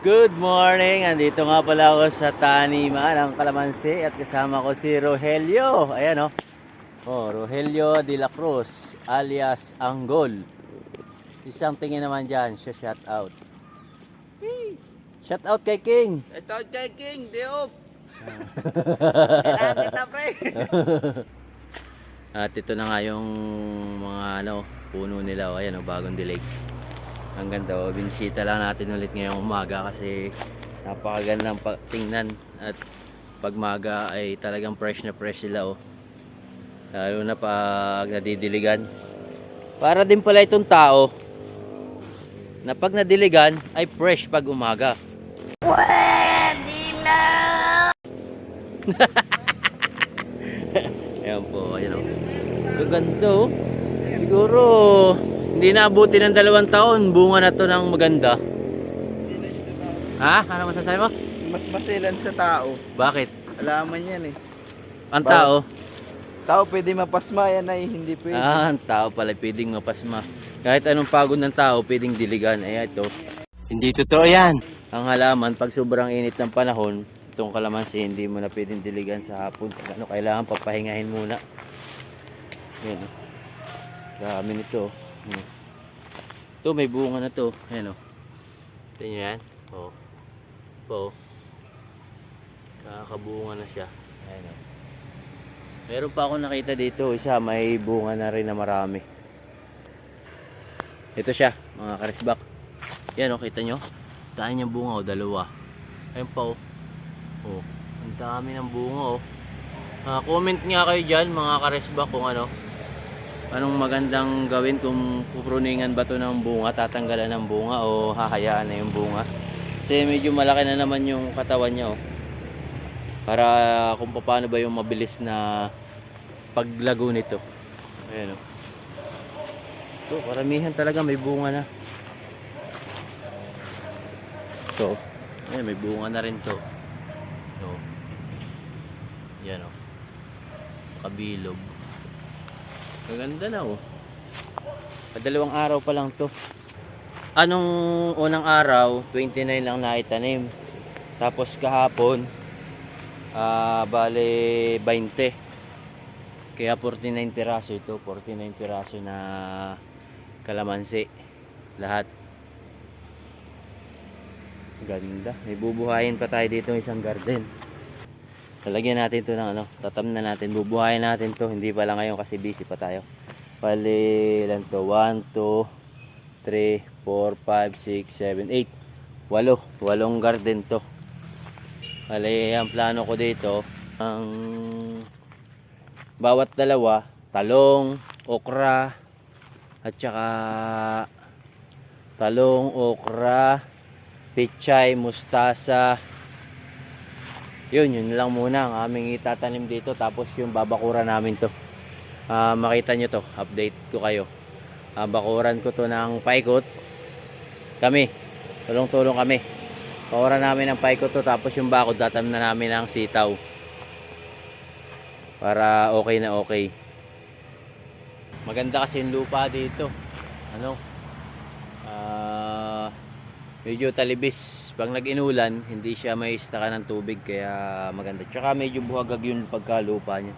Good morning! Andito nga pala ako sa taniman ng kalamansi at kasama ko si Rogelio. Ayan o. Oh. Rogelio de la Cruz alias Anggol. Isang tingin naman dyan, siya shout out. Shout out kay King! Ito, checking, di off. Kailangan kita, pre. At ito na nga yung mga ano, puno nila. Ayan o, bagong dilig. Ang ganda o. Binisita lang natin ulit ngayong umaga kasi napakagandang pa- tingnan. At pag maga ay talagang fresh na fresh sila o. Lalo na pag nadidiligan. Para din pala itong tao na pag nadiligan ay fresh pag umaga. Ayan po, ayan o. Gaganda o. Siguro, hindi naabuti ng dalawang taon, bunga na to ng maganda. Ha? Ano masasabi mo? Mas masilan sa tao. Bakit? Alaman yan eh. Ang tao? Tao pwede mapasma yan ay hindi pwede. Ah, ang tao pala pwedeng mapasma. Kahit anong pagod ng tao, pwedeng diligan. Ayan ito. Hindi totoo yan. Ang halaman, pag sobrang init ng panahon, itong kalamansi, hindi mo na pwedeng diligan sa hapon. Pag ano, kailangan papahingahin muna. Yan. oh. Dami nito. Oh. Hmm. Ito, may bunga na to. Ayan o. Ito nyo yan. Oh. Po. Kakabunga na siya. Ayan o. Meron pa ako nakita dito, isa may bunga na rin na marami. Ito siya, mga karisbak. Yan o, kita nyo? Dahil niyang bunga o, dalawa. Ayun pa o. Oh, ang dami ng bunga o. Ah, comment nga kayo dyan, mga karisbak, kung ano. Anong magandang gawin kung pupruningan ba to ng bunga, tatanggalan ng bunga o hahayaan na yung bunga. Kasi medyo malaki na naman yung katawan niya oh para kung paano ba yung mabilis na paglago nito. Ayan o. Ito, karamihan talaga may bunga na. Ito. Ayan, may bunga na rin to. Ito. Yan o. Kabilog. Maganda na o. Padalawang araw pa lang to. Anong unang araw, 29 lang naitanim. Tapos kahapon, Ah, bale 20. Kaya 49 piraso ito, 49 piraso na kalamansi. Lahat. Ganda. May bubuhayin pa tayo dito isang garden. Lalagyan natin to ng ano, tatam na natin. Bubuhayin natin to. Hindi pa lang ngayon kasi busy pa tayo. Bale, ilan to? 1, 2, 3, 4, 5, 6, 7, 8. Walo. Walong garden to. Bale, ang plano ko dito, ang bawat dalawa, talong, okra, at saka talong, okra, pichay, mustasa. Yun, yun lang muna ang aming itatanim dito. Tapos yung babakura namin to. Ah, makita nyo to, update ko kayo. Ah, bakuran ko to ng paikot. Kami, tulong-tulong kami. Paura namin ng paikot to tapos yung bakod tatam na namin ng sitaw. Para okay na okay. Maganda kasi yung lupa dito. Ano? Medyo talibis. Pag nag-inulan, hindi siya may istaka ng tubig kaya maganda. Tsaka medyo buhagag yung pagkalupa niya.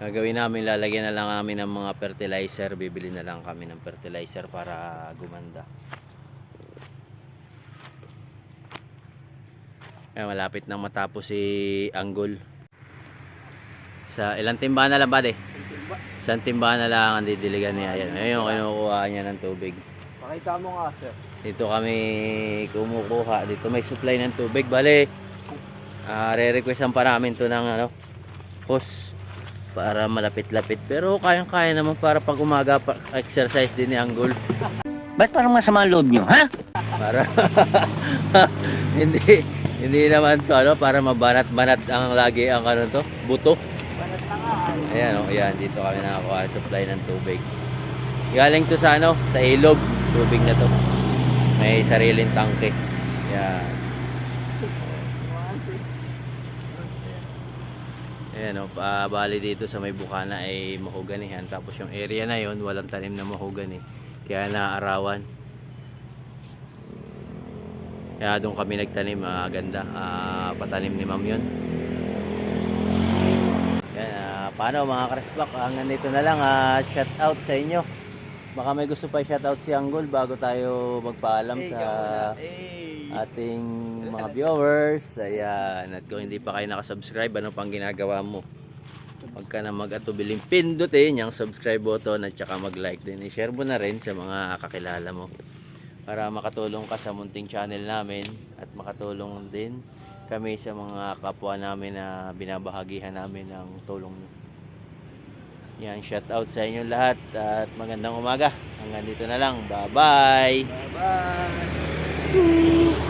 Gagawin namin, lalagyan na lang namin ng mga fertilizer. Bibili na lang kami ng fertilizer para gumanda. Ayan, malapit nang matapos si Anggol. Sa ilang timbahan na lang ba de? Isang timbahan na lang ang didiligan niya. Ayan, ayun kinukuha niya ng tubig. Pakita mo nga, sir. Dito kami kumukuha. Dito may supply ng tubig. Bale, ah re-requestan pa namin to ng ano, hose para malapit-lapit. Pero kayang-kaya naman para pag umaga pa, exercise din ni Anggol. Ba't parang masama ang loob nyo, ha? Para hindi hindi naman to ano para mabanat-banat ang lagi ang ano to, buto. Banat na nga. Ayan oh, ayan dito kami nakakuha ng supply ng tubig. Galing to sa ano, sa ilog, tubig na to. May sariling tangke. Yan. Ayan o, pa, bali dito sa may bukana ay mahuganihan. Tapos yung area na yon walang tanim na mahugani. Kaya naaarawan. Kaya doon kami nagtanim, ah, ganda. Ah, patanim ni ma'am yun. Yan, ah, paano mga karesbak, hanggang dito na lang, ah, shout out sa inyo. Baka may gusto pa shout out si Anggol bago tayo magpaalam Eh, sa. Eh. ating mga viewers. Ayan, at kung hindi pa kayo nakasubscribe, ano pang ginagawa mo? Huwag ka na mag-atubiling pindutin yung subscribe button at saka mag-like din. I-share mo na rin sa mga kakilala mo para makatulong ka sa munting channel namin at makatulong din kami sa mga kapwa namin na binabahagihan namin ng tulong nyo. Yan, shout out sa inyo lahat at magandang umaga. Hanggang dito na lang. Bye-bye! Bye-bye.